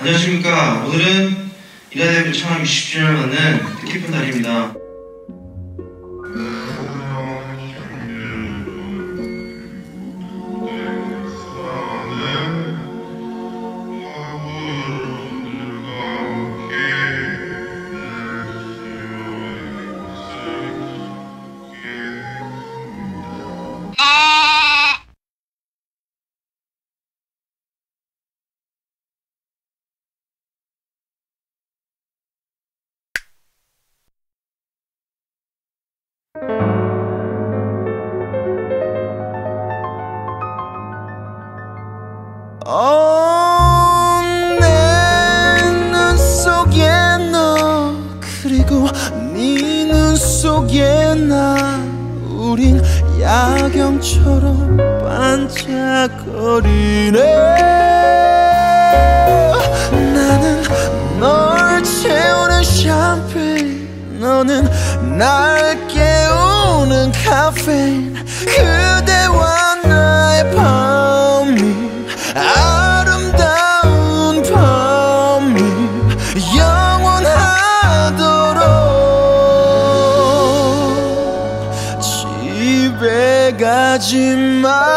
안녕하십니까. 오늘은 이라데뷔 창업 20주년을 맞는 뜻깊은 날입니다. 네 눈 속에 나 우린 야경처럼 반짝거리네. 나는 널 채우는 샴페인 너는 날 깨우는 카페인 그대와 나의 밤이 아름 가지 말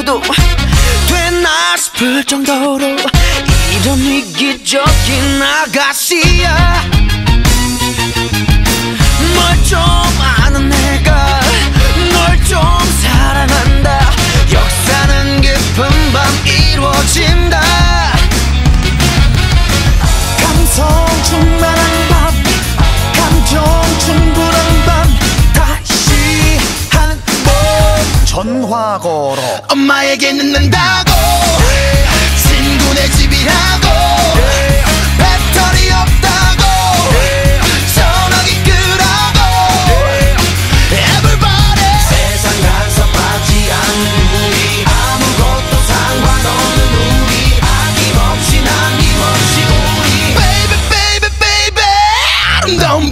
예뻐도 되나 싶을 정도로 이런 이기적인 아가씨야. 뭘좀 아는 내가 널좀 전화 걸어. 엄마에게 늦는다고. 친구네 집이라고. 배터리 없다고. 전화기 끄라고. Everybody. 세상 간섭하지 않는 우리. 아무것도 상관없는 우리. 아낌없이 남김없이 우리. Baby baby baby. 아름다운